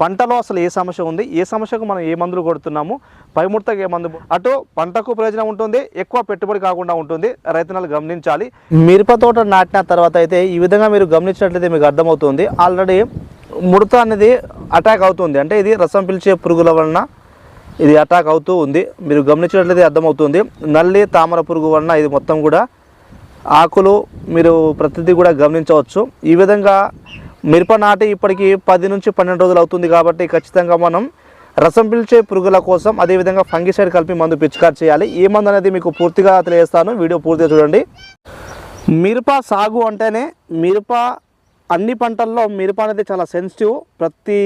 పంటలో అసలు ఏ సమస్య ఉంది? ఏ సమస్యకు మనం ఏ మందులు కొడుతున్నాము? పైముడతకు ఏ మందు అటు పంటకు ప్రయోజనం ఉంటుంది ఎక్కువ పెట్టుబడి కాకుండా ఉంటుంది. రైతన్నలు గమనించాలి. మిరప తోట నాటిన తర్వాత అయితే ఈ విధంగా మీరు గమనించినట్లయితే మీకు అర్థమవుతుంది. ఆల్రెడీ ముడత అనేది అటాక్ అవుతుంది. అంటే ఇది రసం పిలిచే పురుగుల వలన ఇది అటాక్ అవుతూ ఉంది. మీరు గమనించినట్లయితే అర్థమవుతుంది. నల్లి తామర పురుగు వలన ఇది మొత్తం కూడా ఆకులు మీరు ప్రతిదీ కూడా గమనించవచ్చు. ఈ విధంగా మిరప నాటి ఇప్పటికి పది నుంచి పన్నెండు రోజులు అవుతుంది కాబట్టి ఖచ్చితంగా మనం రసం పిలిచే పురుగుల కోసం అదేవిధంగా ఫంగిసైడ్ కలిపి మందు పిచికారి చేయాలి. ఏ మందు అనేది మీకు పూర్తిగా తెలియజేస్తాను. వీడియో పూర్తిగా చూడండి. మిరప సాగు అంటేనే మిరప అన్ని పంటల్లో మిరప అనేది చాలా సెన్సిటివ్ ప్రతి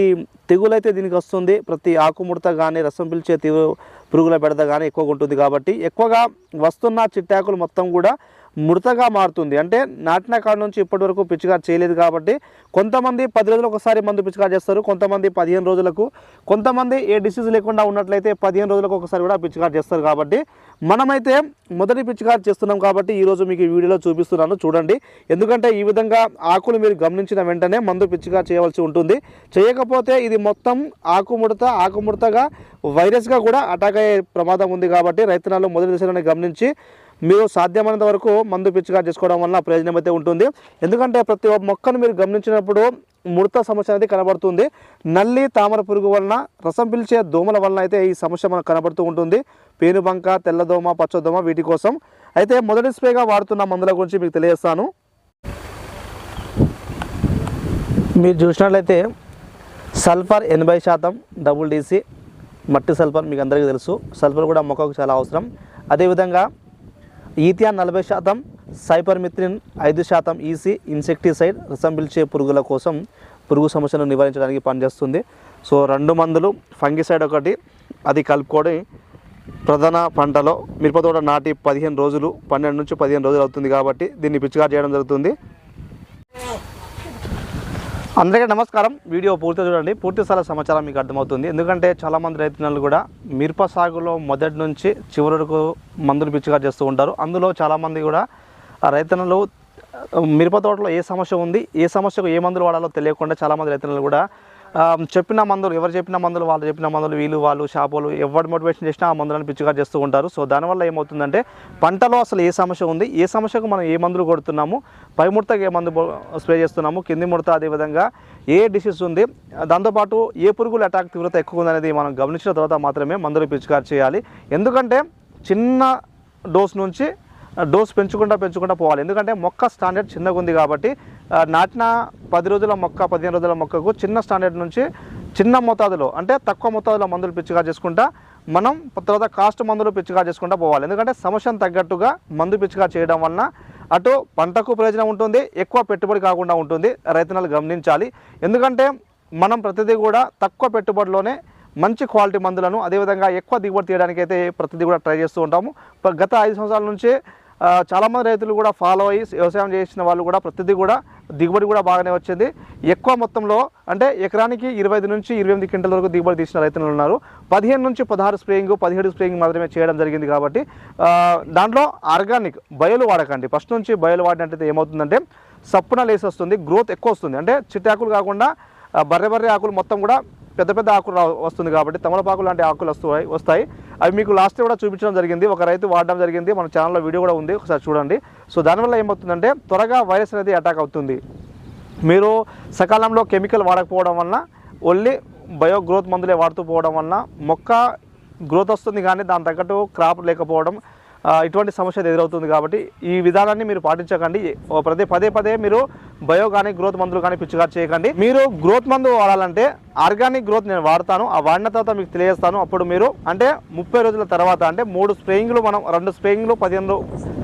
తెగులు అయితే దీనికి వస్తుంది. ప్రతి ఆకుముడత కానీ రసం పిలిచే తెగు పురుగుల బెడద కానీ ఎక్కువగా ఉంటుంది కాబట్టి ఎక్కువగా వస్తున్న చిట్టాకులు మొత్తం కూడా ముడతగా మారుతుంది. అంటే నాటిన కాడ నుంచి ఇప్పటి వరకు పిచికారు చేయలేదు కాబట్టి కొంతమంది పది రోజులకు ఒకసారి మందు పిచికారు చేస్తారు. కొంతమంది పదిహేను రోజులకు కొంతమంది ఏ డిసీజ్ లేకుండా ఉన్నట్లయితే పదిహేను రోజులకు ఒకసారి కూడా పిచికారు చేస్తారు కాబట్టి మనమైతే మొదటి పిచికారు చేస్తున్నాం కాబట్టి ఈరోజు మీకు ఈ వీడియోలో చూపిస్తున్నాను. చూడండి. ఎందుకంటే ఈ విధంగా ఆకులు మీరు గమనించిన వెంటనే మందు పిచికారు చేయవలసి ఉంటుంది. చేయకపోతే ఇది ఇది మొత్తం ఆకుముడత ఆకుముడతగా వైరస్గా కూడా అటాక్ అయ్యే ప్రమాదం ఉంది కాబట్టి రైతనాలు మొదటి దశలోనే గమనించి మీరు సాధ్యమైనంత వరకు మందు పిచ్చిగా చేసుకోవడం వల్ల ప్రయోజనం అయితే ఉంటుంది. ఎందుకంటే ప్రతి ఒక్క మొక్కను మీరు గమనించినప్పుడు ముడత సమస్య అనేది కనబడుతుంది. నల్లి తామర పురుగు వలన రసం పిలిచే దోమల వలన అయితే ఈ సమస్య మనకు కనబడుతూ ఉంటుంది. పేనుబంక తెల్లదోమ పచ్చదోమ వీటి కోసం. అయితే మొదటి స్ప్రేగా వాడుతున్న మందుల గురించి మీకు తెలియజేస్తాను. మీరు చూసినట్లయితే సల్ఫర్ ఎనభై శాతం డబుల్ డీసీ. మట్టి సల్ఫర్ మీకు అందరికీ తెలుసు. సల్ఫర్ కూడా మొక్కకు చాలా అవసరం. అదేవిధంగా ఈథియాన్ నలభై శాతం సైపర్మిత్రిన్ ఐదు శాతం ఈసీ ఇన్సెక్టిసైడ్ రసం పిలిచే పురుగుల కోసం పురుగు సమస్యను నివారించడానికి పనిచేస్తుంది. సో రెండు మందులు ఫంగిసైడ్ ఒకటి అది కలుపుకొని ప్రధాన పంటలో మిరప తోట నాటి పదిహేను రోజులు పన్నెండు నుంచి పదిహేను రోజులు అవుతుంది కాబట్టి దీన్ని పిచ్చిగా చేయడం జరుగుతుంది. అందరికీ నమస్కారం. వీడియో పూర్తిగా చూడండి. పూర్తి స్థల సమాచారం మీకు అర్థమవుతుంది. ఎందుకంటే చాలామంది రైతులు కూడా మిరప సాగులో మొదటి నుంచి చివరి వరకు మందులు పిచ్చిగా చేస్తూ ఉంటారు. అందులో చాలామంది కూడా రైతన్నలు మిరప తోటలో ఏ సమస్య ఉంది ఏ సమస్యకు ఏ మందులు వాడాలో తెలియకుండా చాలామంది రైతన్నలు కూడా చెప్పిన మందులు ఎవరు చెప్పిన మందులు వాళ్ళు చెప్పిన మందులు వీళ్ళు వాళ్ళు షాపులు ఎవరు మోటివేషన్ చేసినా ఆ మందులను పిచ్చిగా చేస్తూ ఉంటారు. సో దానివల్ల ఏమవుతుందంటే పంటలో అసలు ఏ సమస్య ఉంది? ఏ సమస్యకు మనం ఏ మందులు కొడుతున్నాము? పై ముడతకు ఏ మందు స్ప్రే చేస్తున్నాము? కింది ముడత అదేవిధంగా ఏ డిసీజ్ ఉంది? దాంతోపాటు ఏ పురుగుల అటాక్ తీవ్రత ఎక్కువ ఉందనేది మనం గమనించిన తర్వాత మాత్రమే మందులు పిచికారి చేయాలి. ఎందుకంటే చిన్న డోస్ నుంచి డోస్ పెంచుకుంటా పెంచుకుంటా పోవాలి. ఎందుకంటే మొక్క స్టాండర్డ్ చిన్నగా ఉంది కాబట్టి నాటిన పది రోజుల మొక్క పదిహేను రోజుల మొక్కకు చిన్న స్టాండర్డ్ నుంచి చిన్న మోతాదులో అంటే తక్కువ మోతాదులో మందులు పిచ్చిగా చేసుకుంటా మనం తర్వాత కాస్ట్ మందులు పిచ్చిగా చేసుకుంటా పోవాలి. ఎందుకంటే సమస్యను తగ్గట్టుగా మందు పిచ్చిగా చేయడం వలన అటు పంటకు ప్రయోజనం ఉంటుంది ఎక్కువ పెట్టుబడి కాకుండా ఉంటుంది రైతన్నలు గమనించాలి. ఎందుకంటే మనం ప్రతిదీ కూడా తక్కువ పెట్టుబడిలోనే మంచి క్వాలిటీ మందులను అదేవిధంగా ఎక్కువ దిగుబడి తీయడానికి అయితే ప్రతిదీ కూడా ట్రై చేస్తూ ఉంటాము. గత ఐదు సంవత్సరాల నుంచి చాలామంది రైతులు కూడా ఫాలో అయ్యి వ్యవసాయం చేసిన వాళ్ళు కూడా ప్రతిదీ కూడా దిగుబడి కూడా బాగానే వచ్చింది. ఎక్కువ మొత్తంలో అంటే ఎకరానికి ఇరవై ఐదు నుంచి ఇరవై ఎనిమిది క్వింటల్ వరకు దిగుబడి తీసిన రైతులు ఉన్నారు. పదిహేను నుంచి పదహారు స్ప్రేయింగ్ పదిహేడు స్ప్రేయింగ్ మాత్రమే చేయడం జరిగింది కాబట్టి దాంట్లో ఆర్గానిక్ బయలు వాడకండి. ఫస్ట్ నుంచి బయలు వాడినట్టయితే ఏమవుతుందంటే సప్పున లేసి వస్తుంది గ్రోత్ ఎక్కువ వస్తుంది. అంటే చిట్టాకులు కాకుండా బర్రె బర్రె ఆకులు మొత్తం కూడా పెద్ద పెద్ద ఆకులు వస్తుంది కాబట్టి తమలపాకు లాంటి ఆకులు వస్తాయి వస్తాయి. అవి మీకు లాస్ట్ కూడా చూపించడం జరిగింది. ఒక రైతు వాడడం జరిగింది. మన ఛానల్లో వీడియో కూడా ఉంది. ఒకసారి చూడండి. సో దానివల్ల ఏమవుతుందంటే త్వరగా వైరస్ అనేది అటాక్ అవుతుంది. మీరు సకాలంలో కెమికల్ వాడకపోవడం వలన ఓన్లీ బయో గ్రోత్ మందులే వాడుతూ పోవడం వలన మొక్క గ్రోత్ వస్తుంది కానీ దాని తగ్గట్టు క్రాప్ లేకపోవడం ఇటువంటి సమస్య ఎదురవుతుంది కాబట్టి ఈ విధానాన్ని మీరు పాటించకండి. ప్రదే ప్రతి పదే పదే మీరు బయో కానీ గ్రోత్ మందులు కానీ పిచ్చిగా చేయకండి. మీరు గ్రోత్ మందు వాడాలంటే ఆర్గానిక్ గ్రోత్ నేను వాడతాను. ఆ వాడిన తర్వాత మీకు తెలియజేస్తాను. అప్పుడు మీరు అంటే ముప్పై రోజుల తర్వాత అంటే మూడు స్ప్రేయింగ్లు మనం రెండు స్ప్రేయింగ్లు పదిహేను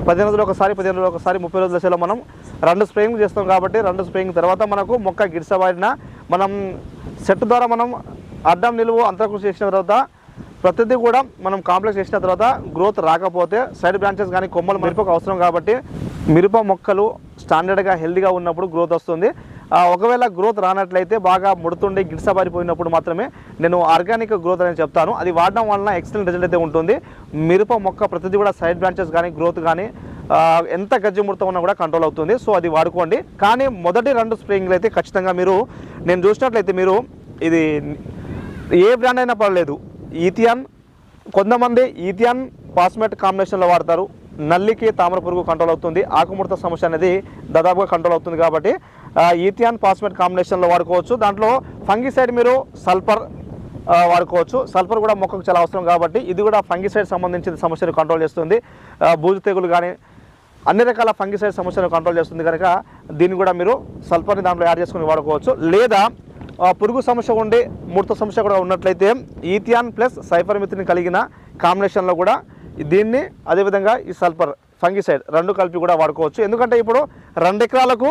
పదిహేను రోజులు ఒకసారి పదిహేను రోజులు ఒకసారి ముప్పై రోజుల దశలో మనం రెండు స్ప్రేయింగ్ చేస్తాం కాబట్టి రెండు స్ప్రేయింగ్. తర్వాత మనకు మొక్క గిడిసబారిన మనం సెట్ ద్వారా మనం అడ్డం నిలువు అంతర్కృషి చేసిన తర్వాత ప్రతిదీ కూడా మనం కాంప్లెక్స్ చేసిన తర్వాత గ్రోత్ రాకపోతే సైడ్ బ్రాంచెస్ కానీ కొమ్మలు మిరపకు అవసరం కాబట్టి మిరప మొక్కలు స్టాండర్డ్గా హెల్దీగా ఉన్నప్పుడు గ్రోత్ వస్తుంది. ఒకవేళ గ్రోత్ రానట్లయితే బాగా ముడుతుండి గిడ్సబారిపోయినప్పుడు మాత్రమే నేను ఆర్గానిక్ గ్రోత్ అనేది చెప్తాను. అది వాడడం వలన ఎక్సలెంట్ రిజల్ట్ అయితే ఉంటుంది. మిరప మొక్క ప్రతిదీ కూడా సైడ్ బ్రాంచెస్ కానీ గ్రోత్ కానీ ఎంత గజ్జి ముడత ఉన్నా కూడా కంట్రోల్ అవుతుంది. సో అది వాడుకోండి. కానీ మొదటి రెండు స్ప్రేయింగ్లు అయితే ఖచ్చితంగా మీరు నేను చూసినట్లయితే మీరు ఇది ఏ బ్రాండ్ అయినా పర్లేదు. ఈథియాన్ కొంతమంది ఈథియాన్ పాస్మెట్ కాంబినేషన్లో వాడతారు. నల్లికి తామర పురుగు కంట్రోల్ అవుతుంది. ఆకుముడత సమస్య అనేది దాదాపుగా కంట్రోల్ అవుతుంది కాబట్టి ఈథియాన్ పాస్మెట్ కాంబినేషన్లో వాడుకోవచ్చు. దాంట్లో ఫంగిసైడ్ మీరు సల్ఫర్ వాడుకోవచ్చు. సల్ఫర్ కూడా మొక్కకు చాలా అవసరం కాబట్టి ఇది కూడా ఫంగిసైడ్ సంబంధించిన సమస్యను కంట్రోల్ చేస్తుంది. బూజు తెగులు కానీ అన్ని రకాల ఫంగిసైడ్ సమస్యను కంట్రోల్ చేస్తుంది కనుక దీన్ని కూడా మీరు సల్ఫర్ని దాంట్లో యాడ్ చేసుకుని వాడుకోవచ్చు. లేదా పురుగు సమస్య ఉండి ముడత సమస్య కూడా ఉన్నట్లయితే ఈథియాన్ ప్లస్ సైఫర్మిథిన్ కలిగిన కాంబినేషన్లో కూడా దీన్ని అదేవిధంగా ఈ సల్ఫర్ ఫంగిసైడ్ రెండు కలిపి కూడా వాడుకోవచ్చు. ఎందుకంటే ఇప్పుడు రెండు ఎకరాలకు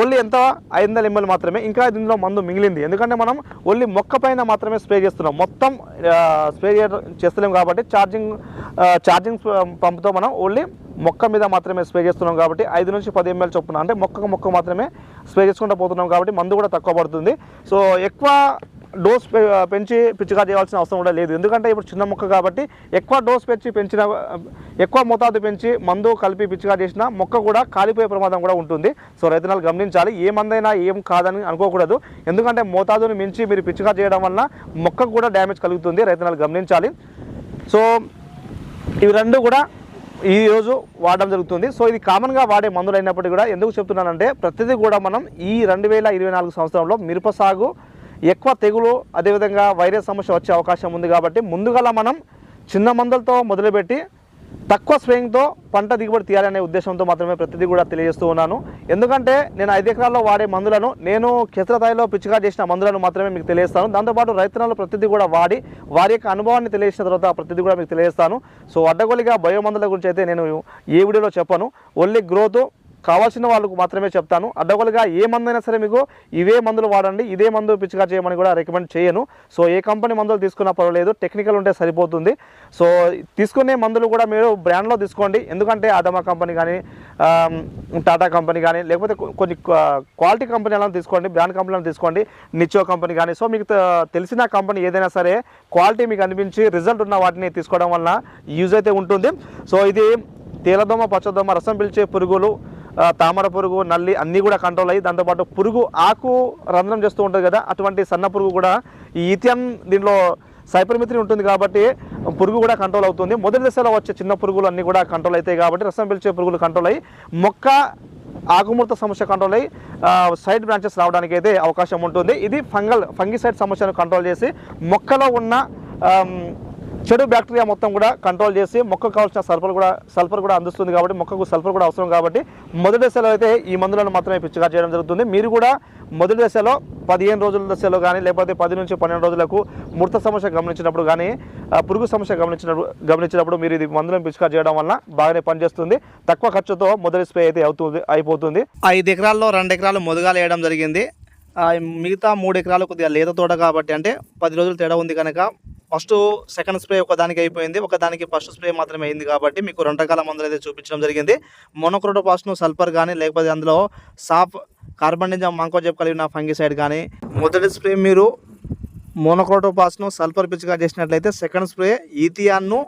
ఓన్లీ ఎంత? ఐదు వందల ఎంఎల్ మాత్రమే. ఇంకా దీనిలో మందు మిగిలింది. ఎందుకంటే మనం ఓన్లీ మొక్క పైన మాత్రమే స్ప్రే చేస్తున్నాం. మొత్తం స్ప్రే చేస్తలేం కాబట్టి ఛార్జింగ్ ఛార్జింగ్ పంపుతో మనం ఓన్లీ మొక్క మీద మాత్రమే స్ప్రే చేస్తున్నాం కాబట్టి ఐదు నుంచి పది ఎంఎల్ చొప్పున అంటే మొక్కకు మొక్క మాత్రమే స్ప్రే చేసుకుంటూ పోతున్నాం కాబట్టి మందు కూడా తక్కువ పడుతుంది. సో ఎక్కువ డోస్ పెంచి పిచ్చిగా చేయాల్సిన అవసరం కూడా లేదు. ఎందుకంటే ఇప్పుడు చిన్న మొక్క కాబట్టి ఎక్కువ డోస్ పెంచి పెంచిన ఎక్కువ మోతాదు పెంచి మందు కలిపి పిచ్చిగా చేసిన మొక్క కూడా కాలిపోయే ప్రమాదం కూడా ఉంటుంది. సో రైతునాలు గమనించాలి ఏ మందైనా ఏం కాదని అనుకోకూడదు. ఎందుకంటే మోతాదుని మించి మీరు పిచ్చిగా చేయడం వలన మొక్కకు కూడా డ్యామేజ్ కలుగుతుంది రైతునాలు గమనించాలి. సో ఇవి రెండు కూడా ఈ రోజు వాడడం జరుగుతుంది. సో ఇది కామన్గా వాడే మందులు అయినప్పటికీ కూడా ఎందుకు చెప్తున్నానంటే ప్రతిదీ కూడా మనం ఈ రెండు వేల ఇరవై నాలుగు సంవత్సరంలో మిరప సాగు ఎక్కువ తెగులు అదేవిధంగా వైరస్ సమస్య వచ్చే అవకాశం ఉంది కాబట్టి ముందుగల మనం చిన్న మందులతో మొదలుపెట్టి తక్కువ స్ప్రేయింగ్తో పంట దిగుబడి తీయాలనే ఉద్దేశంతో మాత్రమే ప్రతిదీ కూడా తెలియజేస్తూ ఉన్నాను. ఎందుకంటే నేను ఐదు ఎకరాల్లో వాడే మందులను నేను క్షేత్రస్థాయిలో పిచ్చిగా చేసిన మందులను మాత్రమే మీకు తెలియజేస్తాను. దాంతోపాటు రైతులలో ప్రతిదీ కూడా వాడి వారి యొక్క అనుభవాన్ని తెలియజేసిన తర్వాత ప్రతిదీ కూడా మీకు తెలియజేస్తాను. సో అడ్డగోలిగా బయో మందుల గురించి అయితే నేను ఏ వీడియోలో చెప్పను. ఓన్లీ గ్రోత్ కావాల్సిన వాళ్ళకు మాత్రమే చెప్తాను. అడ్డగోలుగా ఏ మందైనా సరే మీకు ఇవే మందులు వాడండి. ఇదే మందు పిచ్చిగా చేయమని కూడా రికమెండ్ చేయను. సో ఏ కంపెనీ మందులు తీసుకున్నా పర్వాలేదు. టెక్నికల్ ఉంటే సరిపోతుంది. సో తీసుకునే మందులు కూడా మీరు బ్రాండ్లో తీసుకోండి. ఎందుకంటే అదమా కంపెనీ కానీ టాటా కంపెనీ కానీ లేకపోతే కొన్ని క్వాలిటీ కంపెనీలను తీసుకోండి. బ్రాండ్ కంపెనీలను తీసుకోండి. నిచ్చో కంపెనీ కానీ. సో మీకు తెలిసిన కంపెనీ ఏదైనా సరే క్వాలిటీ మీకు అనిపించి రిజల్ట్ ఉన్న వాటిని తీసుకోవడం వలన యూజ్ అయితే ఉంటుంది. సో ఇది తేలదోమ పచ్చదోమ రసం పిలిచే పురుగులు తామర పురుగు నల్లి అన్నీ కూడా కంట్రోల్ అయ్యి దాంతోపాటు పురుగు ఆకు రంధ్రం చేస్తూ ఉంటుంది కదా అటువంటి సన్న పురుగు కూడా ఈ ఈథియన్ దీనిలో సైపర్మిత్రి ఉంటుంది కాబట్టి పురుగు కూడా కంట్రోల్ అవుతుంది. మొదటి దశలో వచ్చే చిన్న పురుగులు అన్నీ కూడా కంట్రోల్ అవుతాయి కాబట్టి రసం పిలిచే పురుగులు కంట్రోల్ అయ్యి మొక్క ఆకుముడత సమస్య కంట్రోల్ అయ్యి సైడ్ బ్రాంచెస్ రావడానికి అయితే అవకాశం ఉంటుంది. ఇది ఫంగల్ ఫంగిసైడ్ సమస్యను కంట్రోల్ చేసి మొక్కలో ఉన్న చెడు బ్యాక్టీరియా మొత్తం కూడా కంట్రోల్ చేసి మొక్కకు కావాల్సిన సల్ఫర్ కూడా సల్ఫర్ కూడా అందిస్తుంది కాబట్టి మొక్కకు సల్ఫర్ కూడా అవసరం కాబట్టి మొదటి దశలో అయితే ఈ మందులను మాత్రమే పిచ్చిగా చేయడం జరుగుతుంది. మీరు కూడా మొదటి దశలో పదిహేను రోజుల దశలో కానీ లేకపోతే పది నుంచి పన్నెండు రోజులకు మృత సమస్య గమనించినప్పుడు కానీ పురుగు సమస్య గమనించినప్పుడు గమనించినప్పుడు మీరు ఇది మందులను పిచ్చిగా చేయడం వల్ల బాగానే పనిచేస్తుంది. తక్కువ ఖర్చుతో మొదటి స్ప్రే అయితే అవుతుంది అయిపోతుంది. ఐదు ఎకరాల్లో రెండు ఎకరాలు మొదగాలు వేయడం జరిగింది. మిగతా మూడు ఎకరాలు కొద్దిగా లేత తోట కాబట్టి అంటే పది రోజులు తేడా ఉంది కనుక ఫస్ట్ సెకండ్ స్ప్రే ఒక దానికి అయిపోయింది. ఒక దానికి ఫస్ట్ స్ప్రే మాత్రమే అయింది కాబట్టి మీకు రెండు రకాల మందులు అయితే చూపించడం జరిగింది. మోనోక్రోటోపాస్ను సల్ఫర్ కానీ లేకపోతే అందులో సాఫ్ కార్బన్డిజం మాంకోజెప్ కలిగిన ఫంగిసైడ్ కానీ మొదటి స్ప్రే మీరు మోనోక్రోటోపాస్ను సల్ఫర్ పిచ్చిగా చేసినట్లయితే సెకండ్ స్ప్రే ఈథియాన్ను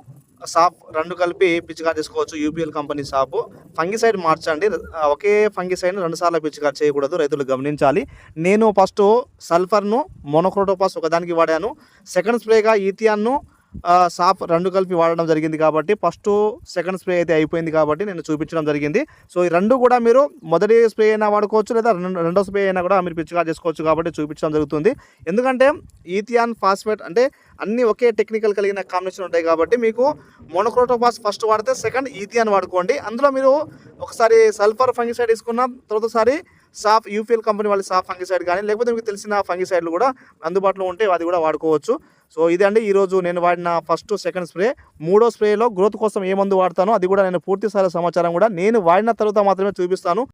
సాప్ రెండు కలిపి పిచికారి చేసుకోవచ్చు యూపీఎల్ కంపెనీ సాపు ఫంగిసైడ్ మార్చండి. ఒకే ఫంగిసైడ్ రెండు సార్లు పిచికారి చేయకూడదు రైతులు గమనించాలి. నేను ఫస్ట్ సల్ఫర్ను మోనోక్రోటోపాస్ ఒకదానికి వాడాను. సెకండ్ స్ప్రేగా ఈథియాన్ను సాఫ్ సాప్ రెండు కలిపి వాడడం జరిగింది కాబట్టి ఫస్ట్ సెకండ్ స్ప్రే అయితే అయిపోయింది కాబట్టి నేను చూపించడం జరిగింది. సో ఈ రెండు కూడా మీరు మొదటి స్ప్రే అయినా వాడుకోవచ్చు లేదా రెండు- రెండో స్ప్రే అయినా కూడా మీరు పిచ్చిగా చేసుకోవచ్చు కాబట్టి చూపించడం జరుగుతుంది. ఎందుకంటే ఈథియాన్ ఫాస్ఫేట్ అంటే అన్ని ఒకే టెక్నికల్ కలిగిన కాంబినేషన్ ఉంటాయి కాబట్టి మీకు మోనోక్రోటోపాస్ ఫస్ట్ వాడితే సెకండ్ ఈథియాన్ వాడుకోండి. అందులో మీరు ఒకసారి సల్ఫర్ ఫంగిసైడ్ తీసుకున్న తర్వాతసారి సాఫ్ యూపీఎల్ కంపెనీ వాళ్ళ సాఫ్ ఫంగిసైడ్ కానీ లేకపోతే మీకు తెలిసిన ఫంగిసైడ్లు కూడా అందుబాటులో ఉంటే అది కూడా వాడుకోవచ్చు. సో ఇదండి ఈరోజు నేను వాడిన ఫస్ట్ సెకండ్ స్ప్రే. మూడో స్ప్రేలో గ్రోత్ కోసం ఏ మందు వాడతానో అది కూడా నేను పూర్తి స్థాయి సమాచారం కూడా నేను వాడిన తర్వాత మాత్రమే చూపిస్తాను.